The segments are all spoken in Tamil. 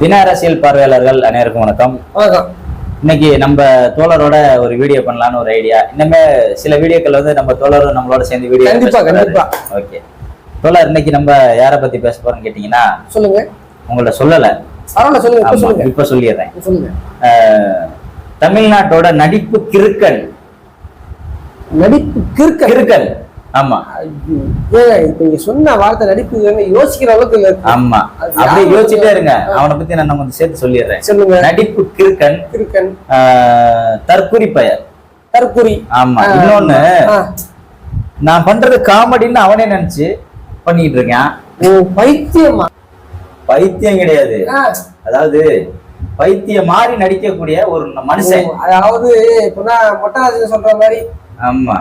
தின அரசியல் பார்வையாளர்கள் அனைவருக்கும் வணக்கம். வணக்கம். இன்னைக்கு நம்ம தோழரோட ஒரு வீடியோ பண்ணலாம்னு ஒரு ஐடியா. இன்னமே சில வீடியோக்கள் வந்து நம்ம தோழரும் நம்மளோட சேர்ந்து வீடியோ கண்டிப்பா, கண்டிப்பா. ஓகே. தோழர் இன்னைக்கு நம்ம யாரை பத்தி பேச போறோம்னு கேட்டீங்கன்னா சொல்லுங்க. உங்கள்ட்ட சொல்லல. சொல்லுங்க இப்ப சொல்லிடுறேன். தமிழ்நாட்டோட நடிப்பு கிறுக்கன். நடிப்பு கிறுக்க கிறுக்கன். ஆமா. இப்ப நீங்க சொன்ன வார்த்தை நடிப்பு யோசிக்கிற அளவுக்கு. ஆமா. அப்படியே? யோசிச்சுட்டே இருங்க. அவனை பத்தி நான் கொஞ்சம் சேர்த்து சொல்லிடுறேன். சொல்லுங்க. நடிப்பு கிறுக்கன் அஹ், தற்குறி பெயர் தற்குறி ஆமா. ஆ. இன்னொன்னு ஆ. நான் பண்றது காமெடின்னு அவனே நினைச்சு பண்ணிட்டு இருக்கேன். ஓ பைத்தியமா? பைத்தியம் கிடையாது. அதாவது பைத்தியம் மாறி நடிக்கக்கூடிய ஒரு மனுஷன். அதாவது இப்ப மொட்டராஜன் சொல்ற மாதிரி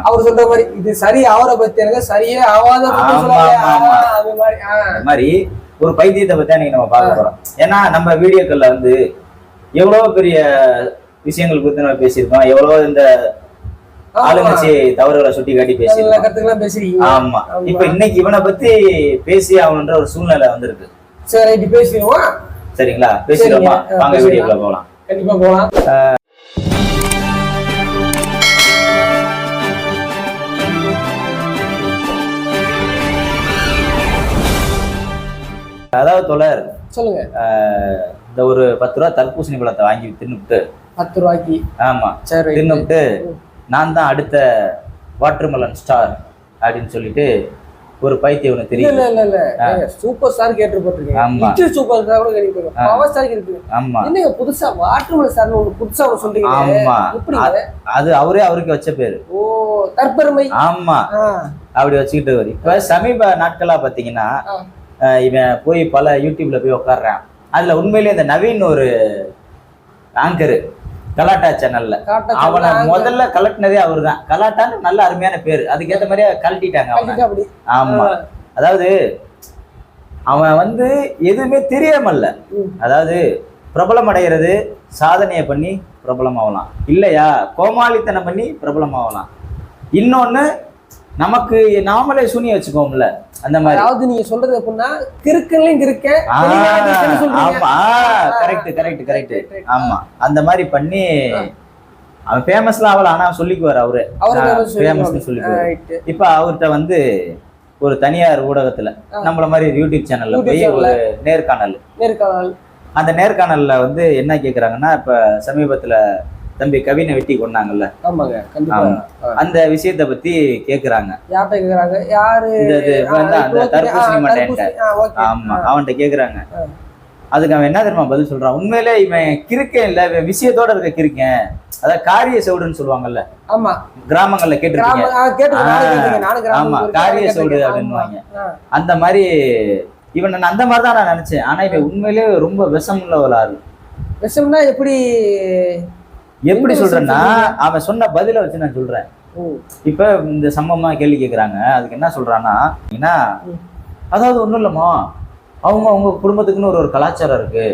அவர் சொல்ற மாதிரி இது சரி அவரை பத்தி எனக்கு சரியே ஆவாத அது மாதிரி ஒரு பைத்தியத்தை பத்தி இன்னைக்கு நம்ம பார்க்க போறோம். ஏன்னா நம்ம வீடியோக்கள்ல வந்து எவ்வளவு பெரிய விஷயங்கள் குறித்து நம்ம பேசியிருக்கோம். எவ்வளவு இந்த. ஆளுங்கட்சி தவறுகளை சுட்டி காட்டி பேசுறீங்க ஆமா. இப்ப இன்னைக்கு இவனை பத்தி பேசி ஆகணுன்ற ஒரு சூழ்நிலை வந்திருக்கு. சரி பேசிடுவோம்? சரிங்களா? பேசிடுவோமா. வாங்க. வீடியோக்குள்ள போகலாம். கண்டிப்பா போலாம் அதாவது தொடர் சொல்லுங்க. இந்த ஒரு பத்து ரூபா தர்பூசணி பழத்தை வாங்கி தின்னுபிட்டு பத்து ரூபாய்க்கு. ஆமா சரி. ரைட்டு. தின்னுபிட்டு நான் தான் அடுத்த வாட்டர்மெலன் ஸ்டார் அப்படின்னு சொல்லிட்டு ஒரு பைத்தியம் ஒன்று தெரியும் இல்ல இல்ல இல்ல சூப்பர் ஸ்டார் கேட்டுப்பட்டிருக்கீங்க ஆமா. சூப்பர் ஸ்டார் கூட ஆ. பவர் ஸ்டார் கேட்டுருக்கீங்க ஆமா. என்னங்க புதுசா வாட்டர்மெலன் ஸ்டார்னு ஒண்ணு புதுசா ஒண்ணு சொல்றீங்க? ஆமா. எப்படிங்க அது அவரே அவருக்கு வச்ச பேரு. ஓ தற்பெருமை. ஆமா. அப்படி வச்சுக்கிட்டு இப்ப சமீப நாட்களா பாத்தீங்கன்னா இவன் போய் பல யூடியூப்ல போய் உட்கார்றான் அதுல உண்மையிலேயே இந்த நவீன் ஒரு ஆங்கரு கலாட்டா சேனல்ல அவனை முதல்ல கலட்டினதே அவர்தான். கலாட்டான்னு நல்ல அருமையான பேரு. அதுக்கேத்த மாதிரியே கழட்டிட்டாங்க அவனை. ஆமா. அதாவது அவன் வந்து எதுவுமே தெரியாமல்ல. அதாவது பிரபலம் அடைகிறது சாதனையை பண்ணி பிரபலம் ஆகலாம் இல்லையா? கோமாளித்தனம் பண்ணி பிரபலம் ஆகலாம் இன்னொன்னு நமக்கு நாமளே சூனிய வச்சுக்கோம்ல அந்த மாதிரி. அதாவது நீங்க சொல்றது எப்படின்னா கிறுக்கன்லயும் கிறுக்க ஆ, தெளிவான கிறுக்கன்னு சொல்றீங்க. ஆமா கரெக்ட் கரெக்ட் கரெக்ட். ஆமா அந்த மாதிரி பண்ணி அவன் ஃபேமஸ்லாம் ஆகல ஆனா சொல்லிக்குவார் அவரு. ஃபேமஸ்னு சொல்லிக்குவார். இப்ப அவர்கிட்ட வந்து ஒரு தனியார் ஊடகத்துல. நம்மள மாதிரி யூடியூப் சேனல்ல போய் ஒரு. நேர்காணல். நேர்காணல். அந்த நேர்காணல்ல வந்து என்ன கேக்குறாங்கன்னா இப்ப சமீபத்துல தம்பி கவினை வெட்டி கொண்டாங்கல்ல ஆமாங்க கண்டிப்பா. அந்த விஷயத்த பத்தி கேக்குறாங்க யார்கிட்ட கேக்குறாங்க யாரு அந்த. தர்பூசணி மட்டையன்ட்ட. ஆமா. அவன்கிட்ட கேக்குறாங்க. அதுக்கு அவன் என்ன தெரியுமா பதில் சொல்றான் உண்மையிலே இவன் கிறுக்கன் இல்ல இவன் விஷயத்தோட இருக்க கிறுக்கன் அதாவது காரிய செவுடுன்னு சொல்லுவாங்கல்ல ஆமா கிராமங்கள்ல கேட்டிருக்கீங்க ஆமா. காரிய. ஆமா. ஆ. அந்த மாதிரி இவன் நான் அந்த மாதிரி தான் நான் நினைச்சேன் ஆனா இவன் உண்மையிலே ரொம்ப விஷம் உள்ள ஒரு ஆள் விஷம்னா எப்படி எப்படி சொல்றேன்னா? அவன் சொன்ன பதில வச்சு நான் சொல்றேன். இப்ப இந்த சம்பவமா கேள்வி கேக்குறாங்க. அதுக்கு என்ன சொல்றான்னா ஏன்னா. அதாவது ஒண்ணும் இல்லம்மா. அவங்க அவங்க குடும்பத்துக்குன்னு ஒரு ஒரு கலாச்சாரம் இருக்கு.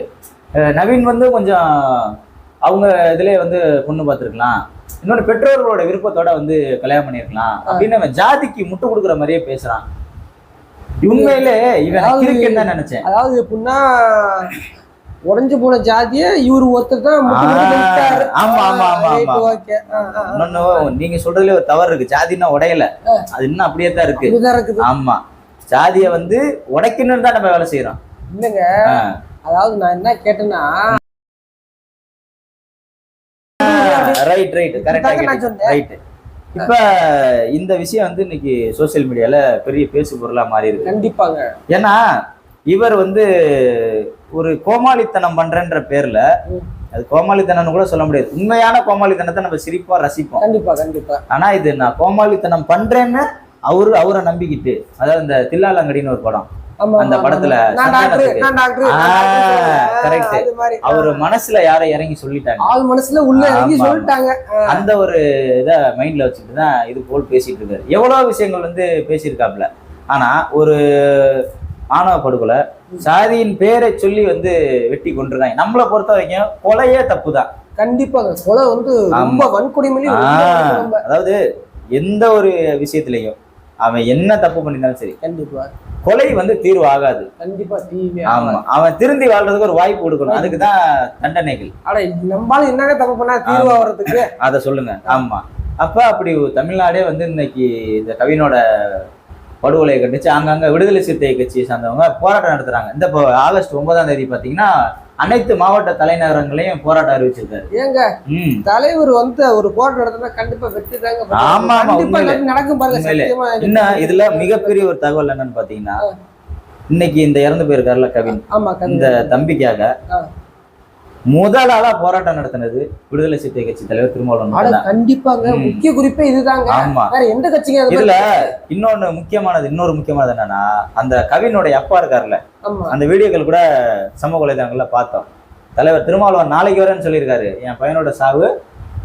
நவீன் வந்து கொஞ்சம் அவங்க இதுலயே வந்து பொண்ணு பார்த்துருக்கலாம். இன்னொன்று பெற்றோர்களோட விருப்பத்தோட வந்து கல்யாணம் பண்ணியிருக்கலாம். அப்படின்னு அவன் ஜாதிக்கு முட்டு கொடுக்குற மாதிரியே பேசுறான். உண்மையிலே இவன் தான் நினைச்சேன்? அதாவது எப்படின்னா உடைஞ்சு போன ஜாதிய இவரு ஒருத்தர் தான். ஆமா, ஆமா, ஆமா. இன்னொன்னு நீங்க சொல்றதுல ஒரு தவறு இருக்கு. ஜாதின்னா உடையல. அது இன்னும் அப்படியே தான் இருக்கு. ஆமா. ஜாதிய வந்து உடைக்கணும்னு தான் நம்ம வேலை செய்யறோம் இல்லைங்க. அதாவது நான் என்ன கேட்டேன்னா ரைட் ரைட் கரெக்டா. ரைட் இப்ப இந்த விஷயம் வந்து இன்னைக்கு சோசியல் மீடியால பெரிய பேசு பொருளா மாறி இருக்கு கண்டிப்பாங்க. ஏன்னா இவர் வந்து ஒரு கோமாளித்தனம் பண்றேன்ற பேர்ல. அது கோமாளித்தனம்னு கூட சொல்ல முடியாது. உண்மையான கோமாளித்தனத்தை நம்ம சிரிப்பா ரசிப்போம். கண்டிப்பா கண்டிப்பா. ஆனா இது நான் கோமாளித்தனம் பண்றேன்னு அவரு அவரை நம்பிக்கிட்டு அதாவது இந்த தில்லாலங்கடின்னு ஒரு படம். அந்த படத்துல மாதிரி. அவர் மனசுல யாரை இறங்கி சொல்லிட்டாங்க. ஆள் மனசுல உள்ள இறங்கி. சொல்லிட்டாங்க. அந்த ஒரு இதை மைண்ட்ல வச்சுட்டு தான் இது போல் பேசிட்டு இருக்காரு. எவ்வளவு விஷயங்கள் வந்து பேசியிருக்காப்ல ஆனா ஒரு ஆணவ படுகொலை. சாதியின் பேரை சொல்லி வந்து வெட்டி கொண்டிருக்காங்க நம்மளை பொறுத்த வரைக்கும் கொலையே தப்பு தான் கண்டிப்பாங்க கொலை வந்து ரொம்ப வன்கொடுமையிலும் ரொம்ப வன்கொடுமை. அதாவது எந்த ஒரு விஷயத்திலையும் அவன் என்ன தப்பு பண்ணியிருந்தாலும் சரி கண்டிப்பா. கொலை வந்து தீர்வு ஆகாது. கண்டிப்பா ஆமா. அவன் திருந்தி வாழ்றதுக்கு ஒரு வாய்ப்பு கொடுக்கணும். அதுக்கு தான் தண்டனைகள். ஆனா நம்மளால என்னங்க தப்பு பண்ணா தீர்வு ஆகிறதுக்கு அதை சொல்லுங்க. ஆமா. அப்ப அப்படி தமிழ்நாடே வந்து இன்னைக்கு இந்த கவினோட படுகொலையை கண்டிச்சு அங்கங்க விடுதலை சிறுத்தை கட்சியை சார்ந்தவங்க போராட்டம் நடத்துறாங்க. இந்த இப்போ ஆகஸ்ட் ஒன்பதாம் தேதி பாத்தீங்கன்னா அனைத்து மாவட்ட தலைநகரங்களையும் போராட்டம் அறிவிச்சிருக்காரு. ஏங்க தலைவர் வந்து ஒரு போராட்டம் நடத்தினா கண்டிப்பா வெற்றி தாங்க ஆமா, நடக்கும் பாருங்க இன்னும் இதுல மிகப்பெரிய ஒரு தகவல் என்னன்னு பாத்தீங்கன்னா இன்னைக்கு இந்த இறந்து போயிருக்காருல கவின். ஆமா இந்த தம்பிக்காக ஆ. முதல் ஆளா போராட்டம் நடத்தினது விடுதலை சிறுத்தை கட்சி தலைவர் திருமாவளவன். கண்டிப்பாங்க. முக்கிய குறிப்பே இதுதாங்க ஆமா வேற எந்த கட்சிங்க இதுல? இன்னொன்னு முக்கியமானது இன்னொரு முக்கியமானது என்னன்னா அந்த கவினுடைய அப்பா இருக்காருல்ல அந்த வீடியோக்கள் கூட சமூக வலைதளங்கள்ல பார்த்தோம் தலைவர் திருமாவளவன் நாளைக்கு வரேன்னு சொல்லியிருக்காரு என் பையனோட சாவு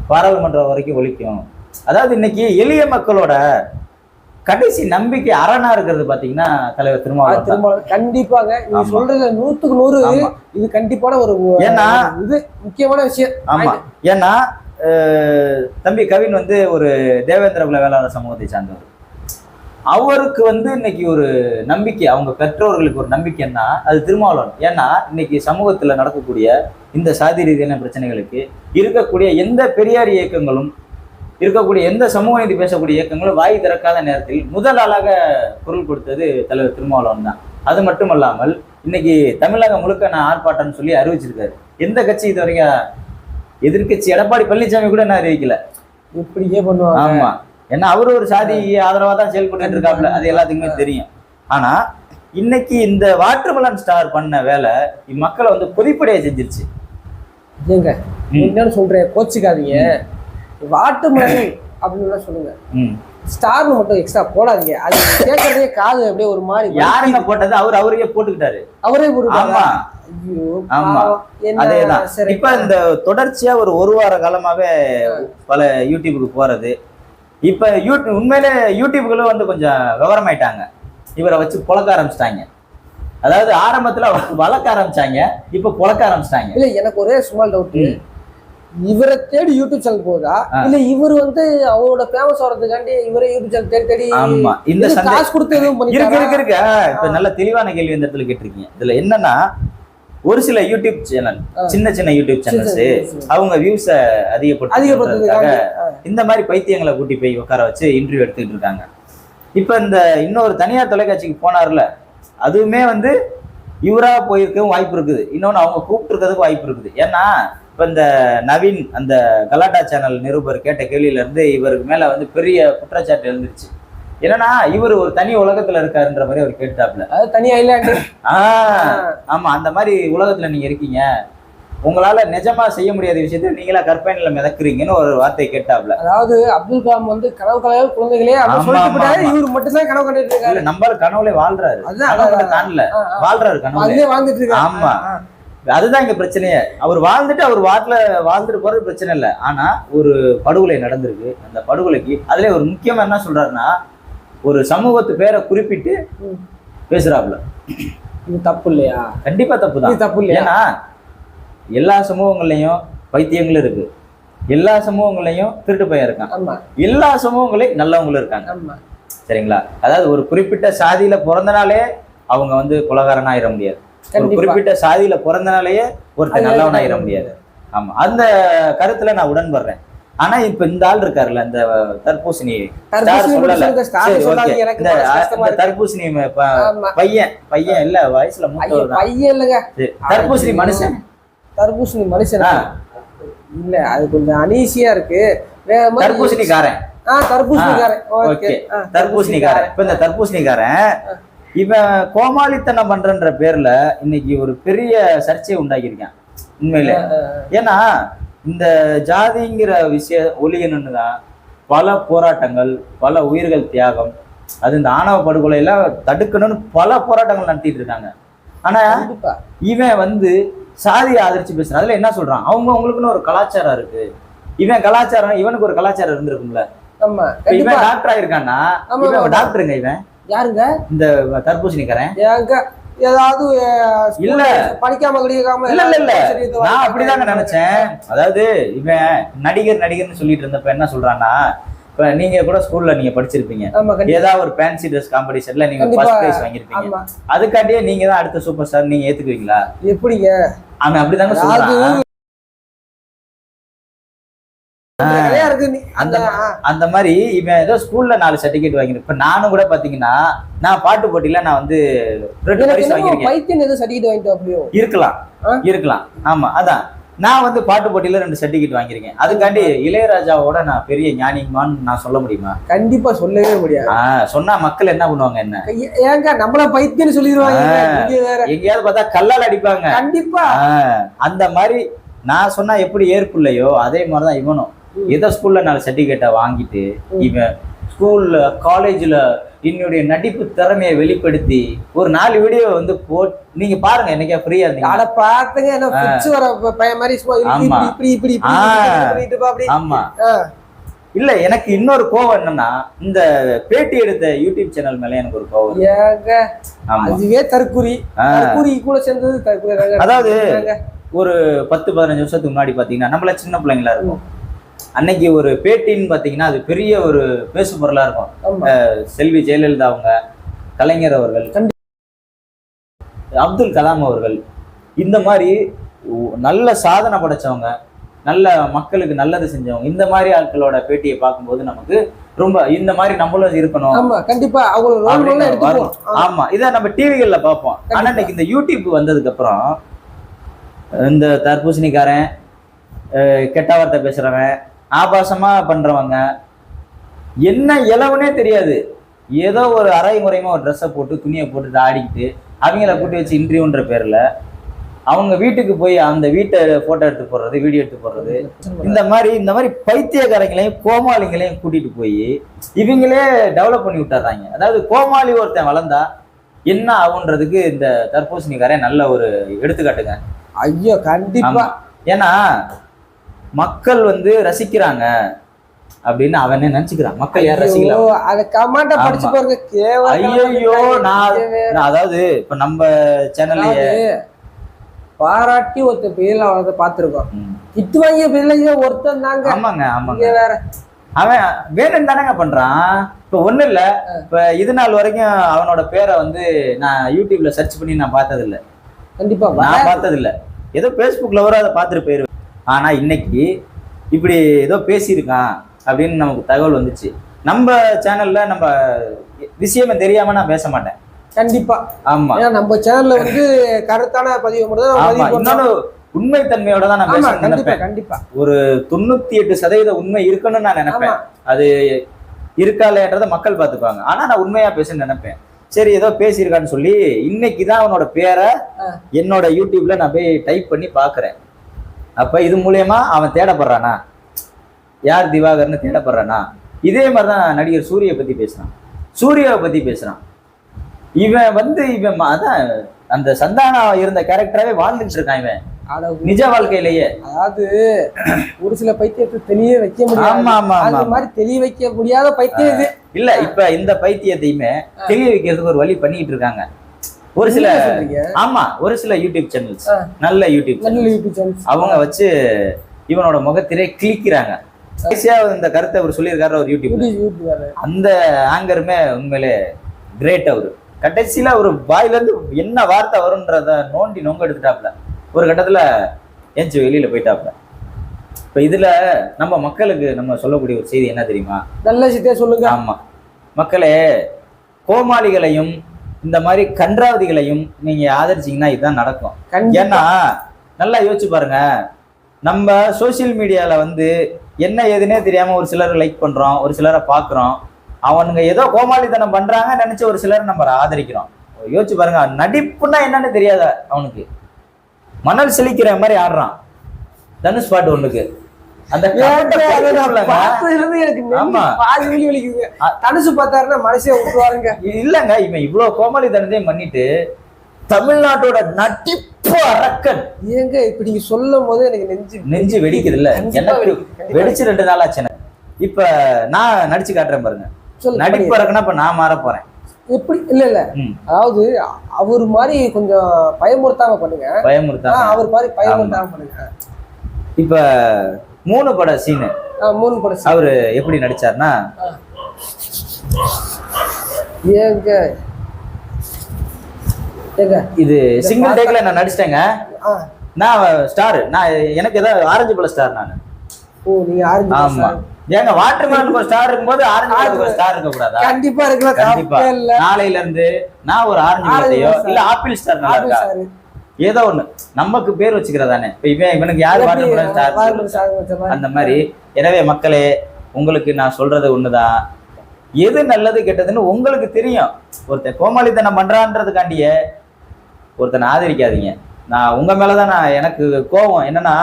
பாராளுமன்றம் வரைக்கும் ஒழிக்கும் அதாவது இன்னைக்கு எளிய மக்களோட கடைசி நம்பிக்கை அரணா இருக்கிறது பாத்தீங்கன்னா தலைவர் திருமாவளவன். திரும்ப கண்டிப்பாங்க. நீங்க. சொல்றது நூத்துக்கு நூறு. இது கண்டிப்பான ஒரு ஏன்னா இது முக்கியமான விஷயம். ஆமா. ஏன்னா தம்பி கவின் வந்து ஒரு தேவேந்திர குல வேளாளர் சமூகத்தை சார்ந்தவர். அவருக்கு வந்து இன்னைக்கு ஒரு நம்பிக்கை அவங்க பெற்றோர்களுக்கு ஒரு நம்பிக்கைன்னா அது திருமாவளவன். ஏன்னா இன்னைக்கு சமூகத்துல நடக்கக்கூடிய இந்த சாதி ரீதியான பிரச்சனைகளுக்கு இருக்கக்கூடிய எந்த பெரியார் இயக்கங்களும் இருக்கக்கூடிய எந்த சமூக நீதி பேசக்கூடிய இயக்கங்களும் வாய் திறக்காத நேரத்தில் முதல் ஆளாக குரல் கொடுத்தது தலைவர் திருமாவளவன் தான். அது மட்டுமல்லாமல் இன்னைக்கு தமிழகம் முழுக்க நான் ஆர்ப்பாட்டம்னு சொல்லி அறிவிச்சிருக்காரு. எந்த கட்சி இது வரைக்கும் எதிர்க்கட்சி எடப்பாடி பழனிசாமி கூட நான் அறிவிக்கல. இப்படியே பண்ணுவாங்க. ஆமா. ஏன்னா அவரு ஒரு சாதி ஆதரவா தான் செயல்பட்டு இருக்காப்ல அது எல்லாத்துக்குமே தெரியும். ஆனா இன்னைக்கு இந்த வாட்டர்மலன் ஸ்டார் பண்ண வேலை மக்களை வந்து கொதிப்படைய செஞ்சிருச்சு. ஏங்க. என்னன்னு சொல்றேன் கோச்சிக்காதீங்க. வாட்டு மலன் அப்படின்னு சொல்லுங்க. ம். ஸ்டார்னு மட்டும் எக்ஸ்ட்ரா போடாதீங்க. அது கேட்கறதே காது அப்படியே ஒரு மாதிரி யாருங்க போட்டது? அவர் அவரையே போட்டுக்கிட்டாரு. அவரே போட்டுட்டாரா? ஆமா. அதேதான். இப்ப இந்த தொடர்ச்சியா ஒரு ஒரு வார காலமாவே பல யூடியூபுக்கு போறது. இப்ப யூடியூப் உண்மையிலே யூடியூப்களும் வந்து கொஞ்சம் விவரமாயிட்டாங்க. இவரை வச்சு புழக்க ஆரம்பிச்சிட்டாங்க. அதாவது ஆரம்பத்துல வளர்க்க ஆரம்பிச்சாங்க இப்ப புழக்க ஆரம்பிச்சிட்டாங்க. இல்ல எனக்கு ஒரே ஸ்மால் டவுட் இவரை தேடி யூடியூப் சேனல் போகுதா? ஆ. இல்ல இவர் வந்து அவரோட ஃபேமஸ் ஆகிறதுக்காண்டி இவரே யூடியூப் சேனல் தேடி தேடி ஆமா. இந்த காசு கொடுத்து எதுவும் இருக்கு? இருக்கு இருக்கு. இப்ப நல்ல தெளிவான கேள்வி இந்த இடத்துல கேட்டிருக்கீங்க. இதுல என்னன்னா ஒரு சில யூடியூப் சேனல். சின்ன சின்ன யூடியூப் சேனல்ஸ். அவங்க வியூஸ அதிகப்படுத்துறதுக்காக இந்த மாதிரி பைத்தியங்களை கூட்டி போய் உட்கார வச்சு இன்டர்வியூ எடுத்துக்கிட்டு இருக்காங்க. இப்ப இந்த இன்னொரு தனியார் தொலைக்காட்சிக்கு போனார்ல அதுவுமே வந்து இவரா போயிருக்கவும் வாய்ப்பு இருக்குது. இன்னொன்னு அவங்க கூப்பிட்டு இருக்கிறதுக்கு வாய்ப்பு இருக்குது. ஏன்னா இப்ப இந்த நவீன் அந்த கலாட்டா சேனல் நிருபர் கேட்ட கேள்வியில இருந்து இவருக்கு மேல வந்து பெரிய குற்றச்சாட்டு எழுந்துருச்சு. என்னன்னா இவர் ஒரு தனி உலகத்துல இருக்காருன்ற மாதிரி அவர் கேட்டாப்ல அது தனி ஐலாண்டு ஆஹ் ஆமா அந்த மாதிரி உலகத்துல நீங்க இருக்கீங்க. உங்களால நிஜமா செய்ய முடியாத விஷயத்த நீங்களா கற்பனையில மிதக்குறீங்கன்னு ஒரு வார்த்தை கேட்டாப்ல. அதாவது அப்துல் கலாம் வந்து கனவு கலையாத குழந்தைகளே ஆமா. இவர் மட்டும்தான் கனவு கண்டுட்டு இருக்காரு. நம்மளால கனவுல வாழ்றாரு. அதான், காணல. வாழ்றாரு அதுலயே வாழ்ந்துட்டு இருக்காரு. ஆமா. அதுதான் இங்க பிரச்சனையே. அவர் வாழ்ந்துட்டு அவர் வாட்டில வாழ்ந்துட்டு போறது பிரச்சனை இல்லை. ஆனா ஒரு படுகொலை நடந்திருக்கு. அந்த படுகொலைக்கு அதுல ஒரு முக்கியமா என்ன சொல்றாருன்னா ஒரு சமூகத்து பேரை குறிப்பிட்டு. பேசுறாப்புல. இது தப்பு இல்லையா? கண்டிப்பா தப்பு தான். தப்பு இல்லையா? ஏன்னா எல்லா சமூகங்கள்லயும் பைத்தியங்களும் இருக்கு. எல்லா சமூகங்களையும் திருட்டு பையன் இருக்கான். எல்லா சமூகங்களையும் நல்லவங்களும் இருக்காங்க. சரிங்களா? அதாவது ஒரு குறிப்பிட்ட சாதியில பிறந்தனாலே அவங்க வந்து குலகாரனா ஆயிட முடியாது. குறிப்பிட்ட சாதியில பிறந்தனாலேயே ஒருத்தர் நல்லவனா ஆயிட முடியாது. ஆமா. அந்த கருத்துல நான் உடன்படுறேன். ஆனா இப்ப இந்த ஆள் இருக்காருல்ல இந்த தர்பூசணி தர்பூசணி. பையன் பையன் இல்ல வயசுல மூத்தவர் பையன் இல்லைங்க தர்பூசணி மனுஷன்? தர்பூசணி மனுஷன். இல்ல அது கொஞ்சம் அனீசியா இருக்கு. தர்பூசணிக்காரன். தர்பூசணிக்காரன். தர்பூசணிக்காரன். இப்ப இந்த தர்பூசணிக்காரன் இவன் கோமாளித்தனம் பண்றன்ற பேர்ல இன்னைக்கு ஒரு பெரிய சர்ச்சையை உண்டாக்கியிருக்கான் உண்மையில. ஏன்னா இந்த ஜாதிங்கிற விஷய ஒழியணும்னு தான் பல போராட்டங்கள் பல உயிர்கள் தியாகம் அது இந்த ஆணவ படுகொலை எல்லாம் தடுக்கணும்னு பல போராட்டங்கள் நடத்திட்டு இருக்காங்க. ஆனா இவன் வந்து சாதியை ஆதரிச்சு பேசுறான். அதுல என்ன சொல்றான்? அவங்க அவங்களுக்குன்னு ஒரு கலாச்சாரம் இருக்கு. இவன் கலாச்சாரம் இவனுக்கு ஒரு கலாச்சாரம் இருந்திருக்கும்ல. இவன் டாக்டர் ஆயிருக்கான்னா. டாக்டருங்க இவன்? யாருங்க? இந்த தர்பூசணிக்காரன். ஏங்க ஏதாவது இல்ல. படிக்காம கிடைக்காம இல்ல இல்ல இல்ல. நான் அப்படிதாங்க நினைச்சேன். அதாவது இவன் நடிகர் நடிகர்னு சொல்லிட்டு இருந்தப்ப என்ன சொல்றான்னா இப்ப நீங்க கூட ஸ்கூல்ல நீங்க படிச்சிருப்பீங்க. ஏதாவது ஒரு ஃபேன்சி ட்ரெஸ் காம்படிஷன்ல நீங்க. ஃபர்ஸ்ட் பிரைஸ் வாங்கியிருப்பீங்க. ஆமா. அதுக்காண்டியே நீங்க தான் அடுத்த சூப்பர் ஸ்டார் நீங்க ஏத்துக்குவீங்களா? எப்படிங்க? அவன் அப்படிதாங்க சொல்றான். அந்த மாதிரி இவன் ஏதோ ஸ்கூல்ல நாலு சர்டிபிகேட் வாங்கியிருப்ப இப்ப நானும் கூட பாத்தீங்கன்னா நான் பாட்டு போட்டியில நான் வந்து ரெண்டு எனக்கு பரிசு என்னமோ வாங்கியிருக்கேன். பைத்தியம் எதுவும் சர்டிஃபிகேட் வாங்கிட்டு அப்படியோ இருக்கலாம்? இருக்கலாம். ஆமா அதான். நான் வந்து பாட்டு போட்டியில ரெண்டு சர்டிபிகேட் வாங்கியிருக்கேன். அதுக்காண்டி இளையராஜாவோட நான் பெரிய ஞானிமான்னு நான் சொல்ல முடியுமா? கண்டிப்பா சொல்லவே முடியாது. சொன்னா மக்கள் என்ன பண்ணுவாங்க என்ன? ஏங்க நம்மள பைத்தியம்னு சொல்லிடுவாங்க. எங்கேயாவது பார்த்தா கல்லால் அடிப்பாங்க. கண்டிப்பா. அந்த மாதிரி நான் சொன்னா எப்படி ஏற்பு இல்லையோ அதே மாதிரிதான் இவனும். ஏதோ ஸ்கூல்ல நாலு சர்டிபிகேட்டை வாங்கிட்டு. இவன் ஸ்கூல்ல காலேஜ்ல என்னுடைய நடிப்பு திறமையை வெளிப்படுத்தி ஒரு நாலு வீடியோ வந்து போட் நீங்க பாருங்க என்னைக்கா ஃப்ரீயா இருந்தீங்க அட பாத்துங்க என்ன பிச்சு வர பையன் மாதிரி இப்படி. இப்படி இப்படி ஆமா. இல்ல எனக்கு இன்னொரு கோவம் என்னன்னா இந்த பேட்டி எடுத்த யூடியூப் சேனல் மேல எனக்கு ஒரு கோவம் அதுவே தற்குறி. தற்குறி கூட சேர்ந்தது தற்குறி. அதாவது ஒரு பத்து பதினஞ்சு வருஷத்துக்கு முன்னாடி பாத்தீங்கன்னா நம்மள சின்ன பிள்ளைங்களா இருக்கும் அன்னைக்கு ஒரு பேட்டின்னு பாத்தீங்கன்னா அது பெரிய ஒரு பேசு பொருளா இருக்கும். செல்வி ஜெயலலிதா அவங்க கலைஞர் அவர்கள் அப்துல் கலாம் அவர்கள் இந்த மாதிரி நல்ல சாதனை படைச்சவங்க நல்ல மக்களுக்கு நல்லது செஞ்சவங்க இந்த மாதிரி ஆட்களோட பேட்டியை பார்க்கும்போது நமக்கு ரொம்ப இந்த மாதிரி நம்மளும் இருக்கணும் ஆமா கண்டிப்பா அவங்களோட. ஆமா இதை நம்ம டிவிகள்ல பார்ப்போம் ஆனா. இன்னைக்கு இந்த யூடியூப் வந்ததுக்கு அப்புறம் இந்த தர்பூசணிக்காரன் கெட்ட வார்த்தை பேசுறவன் ஆபாசமா பண்றவங்க. என்ன இளவுனே தெரியாது. ஏதோ ஒரு அரை முறையுமா ஒரு ட்ரெஸ்ஸை போட்டு துணியை போட்டுட்டு ஆடிக்கிட்டு அவங்கள கூட்டி வச்சு இன்டர்வியூன்ற பேர்ல அவங்க வீட்டுக்கு போய் அந்த வீட்டை போட்டோ எடுத்து போடுறது வீடியோ எடுத்து போடுறது இந்த மாதிரி இந்த மாதிரி பைத்தியக்காரங்களையும் கோமாளிங்களையும் கூட்டிட்டு போய் இவங்களே டெவலப் பண்ணி விட்டுறாங்க. அதாவது கோமாளி ஒருத்தன் வளர்ந்தா என்ன ஆகுன்றதுக்கு இந்த தர்பூசணிக்காரன் நல்ல ஒரு எடுத்துக்காட்டுங்க. ஐயோ கண்டிப்பா. ஆமா. ஏன்னா மக்கள் வந்து ரசிக்கிறாங்க அப்படின்னு அவனே நினைச்சுக்கிறான்? மக்கள் யார் ரசிக்கல ஐயோ, அத கமெண்ட படிச்சு. பாருங்க ஐயோ நான் அதாவது இப்ப நம்ம சேனல்லையே பாராட்டி ஒருத்தர் பெயில வளர்த்த பாத்துருக்கோம் திட்டு வாங்கிய பெயில ஒருத்தன் தாங்க. ஆமாங்க ஆமாங்க. வேற. அவன் வேணும் தானேங்க பண்றான். இப்ப ஒண்ணு இல்ல. இப்ப இது நாள் வரைக்கும் அவனோட பேரை வந்து நான் யூடியூப்ல சர்ச் பண்ணி நான் பார்த்தது இல்ல கண்டிப்பா. நான் பார்த்தது இல்ல ஏதோ ஃபேஸ்புக்ல வர அதை பார்த்துட்டு போயிருவேன். ஆனா இன்னைக்கு இப்படி ஏதோ பேசியிருக்கான் அப்படின்னு நமக்கு தகவல் வந்துச்சு. நம்ம சேனல்ல நம்ம விஷயமே தெரியாம நான் பேச மாட்டேன். கண்டிப்பா. ஆமா. ஏன்னா நம்ம சேனல்ல வந்து கருத்தான பதிவு மட்டும் உண்மை தன்மையோட தான் நான் பேச நினைப்பேன். கண்டிப்பா. ஒரு தொண்ணூத்தி எட்டு சதவீத உண்மை இருக்குன்னு நான் நினைப்பேன். அது இருக்கா இல்லையன்றதை மக்கள் பார்த்துப்பாங்க ஆனா நான் உண்மையா பேச நினைப்பேன். சரி ஏதோ பேசியிருக்கான்னு சொல்லி இன்னைக்கு தான் அவனோட பேரை. என்னோட யூடியூப்ல நான் போய் டைப் பண்ணி பார்க்கறேன். அப்ப இது மூலியமா அவன் தேடப்படுறானா? யார் திவாகர்னு தேடப்படுறானா? இதே மாதிரி தான் நடிகர் சூரிய பத்தி பேசுறான். சூர்யாவை பத்தி பேசுறான். இவன் வந்து இவன் அதான் அந்த சந்தானா இருந்த கேரக்டராவே வாழ்ந்துட்டு இருக்கான் இவன். நிஜ வாழ்க்கையிலேயே. அதாவது ஒரு சில பைத்தியத்தை தெளிய வைக்க முடியாது. ஆமா ஆமா ஆமா மாதிரி தெளிய வைக்க முடியாத பைத்தியம் இது. இல்ல இப்ப இந்த பைத்தியத்தையுமே தெளிய வைக்கிறதுக்கு ஒரு வழி பண்ணிட்டு இருக்காங்க. ஒரு சில? ஆமா ஒரு சில யூடியூப் சேனல்ஸ். நல்ல யூடியூப் நல்ல. யூடியூப் சேனல்ஸ் அவங்க வச்சு இவனோட முகத்திலே கிளிக்கிறாங்க. கடைசியா இந்த கருத்தை அவர் சொல்லியிருக்காரு ஒரு யூடியூப். அந்த ஆங்கருமே உண்மையிலே கிரேட் அவரு. கடைசியில ஒரு வாயில இருந்து என்ன வார்த்தை வரும்ன்றத நோண்டி நொங்க எடுத்துட்டாப்ல ஒரு கட்டத்துல ஏஞ்சி வெளியில போயிட்டாப்ல இப்ப இதுல நம்ம மக்களுக்கு நம்ம சொல்லக்கூடிய ஒரு செய்தி என்ன தெரியுமா? நல்ல விஷயத்தையே சொல்லுங்க. ஆமா. மக்களே கோமாளிகளையும் இந்த மாதிரி கன்றாவதிகளையும் நீங்க ஆதரிச்சீங்கன்னா இதுதான் நடக்கும். ஏன்னா நல்லா யோசிச்சு பாருங்க. நம்ம சோஷியல் மீடியால வந்து என்ன ஏதுன்னே தெரியாம ஒரு சிலர் லைக் பண்றோம் ஒரு சிலரை பாக்குறோம். அவனுங்க ஏதோ கோமாளித்தனம் பண்றாங்க நினைச்சு ஒரு சிலர் நம்ம ஆதரிக்கிறோம். யோசிச்சு பாருங்க நடிப்புன்னா என்னன்னு தெரியாத அவனுக்கு. மணல் செழிக்கிற மாதிரி ஆடுறான். தனுஷ் பாட்டு ஒண்ணுக்கு. அந்த. பார்த்ததுல இருந்து ஆமா. பாதி வலி வலிக்குதுங்க தனுசு பார்த்தாருன்னா மனசே விட்டுருவாருங்க இல்லங்க இவன் இவ்வளவு கோமாளித்தனத்தையும் பண்ணிட்டு தமிழ்நாட்டோட நட்டிப்பு அரக்கன். ஏங்க இப்படி நீங்க சொல்லும் போது எனக்கு நெஞ்சு நெஞ்சு வெடிக்குது இல்ல எனக்கு வெடிச்சு ரெண்டு நாள் ஆச்சு இப்ப நான் நடிச்சு காட்டுறேன் பாருங்க. நடிப்பு. அரக்கனா இப்ப நான் மாற போறேன். எப்படி? இல்ல இல்ல. அதாவது அவர் மாதிரி கொஞ்சம் பயமுறுத்தாம பண்ணுங்க. பயமுறுத்தாம. அவர் மாதிரி பயமுறுத்தாம பண்ணுங்க. இப்ப மூணு பட சீனு மூணு படம். அவரு எப்படி நடிச்சாருன்னா ஏங்க? ஏங்க? இது சிங்கிள் டேக்ல நான் நடிச்சிட்டேங்க. நான் ஸ்டார் நான் எனக்கு ஏதாவது ஆரஞ்சு பழ ஸ்டார் நான். ஓ நீங்க ஆரஞ்சு ஆமா. ஏங்க வாட்டர் மேலன் ஒரு ஸ்டார் இருக்கும்போது ஆரஞ்சு ஸ்டார் இருக்க கூடாதா? கண்டிப்பா இருக்கலாம். கண்டிப்பா. நாளையில இருந்து நான் ஒரு ஆரஞ்சு. இல்ல ஆப்பிள் ஸ்டார் நல்லா இருக்கா. ஏதோ ஒண்ணு. நமக்கு பேர் வச்சுக்கிறதானே. இப்ப இவன் இவனுக்கு யார் மாதிரி. அந்த மாதிரி. எனவே மக்களே உங்களுக்கு நான் சொல்றது ஒண்ணுதான் எது நல்லது கெட்டதுன்னு உங்களுக்கு தெரியும். ஒருத்தன் கோமாளித்தனம் பண்றான்றதுக்காண்டியே ஒருத்தனை ஆதரிக்காதீங்க. நான் உங்க மேலதான் நான் எனக்கு கோபம் என்னன்னா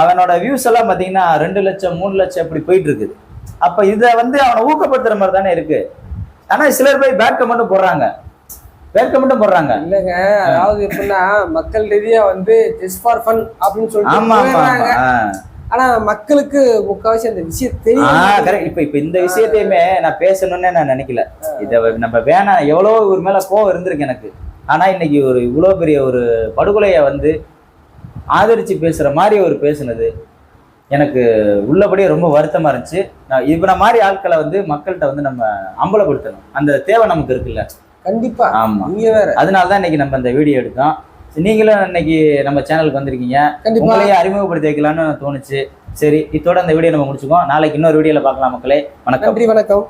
அவனோட வியூஸ் எல்லாம் பாத்தீங்கன்னா ரெண்டு லட்சம் மூணு லட்சம் இப்படி போயிட்டு இருக்குது அப்ப இத வந்து அவனை ஊக்கப்படுத்துற மாதிரி தானே இருக்கு. ஆனா சிலர் போய் பேட் கமெண்ட்டும் போடுறாங்க. பேட் கமெண்ட்டும் போடுறாங்க. இல்லங்க அதாவது எப்படின்னா மக்கள் ரீதியா வந்து ஜஸ்ட் ஃபார் ஃபன் அப்படின்னு சொல்லிட்டு. ஆனா மக்களுக்கு முக்காவாசி அந்த விஷயம் தெரியும் கரெக்ட் இப்ப இப்ப இந்த விஷயத்தையுமே நான் பேசணும்னே நான் நினைக்கல. இத நம்ம வேணாம் எவ்வளவோ ஒரு மேல கோவம் இருந்திருக்கு எனக்கு. ஆனா இன்னைக்கு ஒரு இவ்வளவு பெரிய ஒரு படுகொலைய வந்து ஆதரிச்சு பேசுற மாதிரி ஒரு பேசுனது எனக்கு உள்ளபடியே ரொம்ப வருத்தமா இருந்துச்சு. நான் இவன மாதிரி ஆட்களை வந்து மக்கள்கிட்ட வந்து நம்ம அம்பலப்படுத்தணும். அந்த தேவை நமக்கு இருக்குல்ல. கண்டிப்பா. ஆமா. நீங்க வேற. அதனால தான் இன்னைக்கு நம்ம இந்த வீடியோ எடுத்தோம். நீங்களும் இன்னைக்கு நம்ம சேனலுக்கு வந்திருக்கீங்க. உங்களையே அறிமுகப்படுத்தி வைக்கலாம்னு தோணுச்சு. சரி இதோட இந்த வீடியோ நம்ம முடிச்சுக்கோம் நாளைக்கு இன்னொரு வீடியோல பார்க்கலாம் மக்களே. வணக்கம். நன்றி வணக்கம்.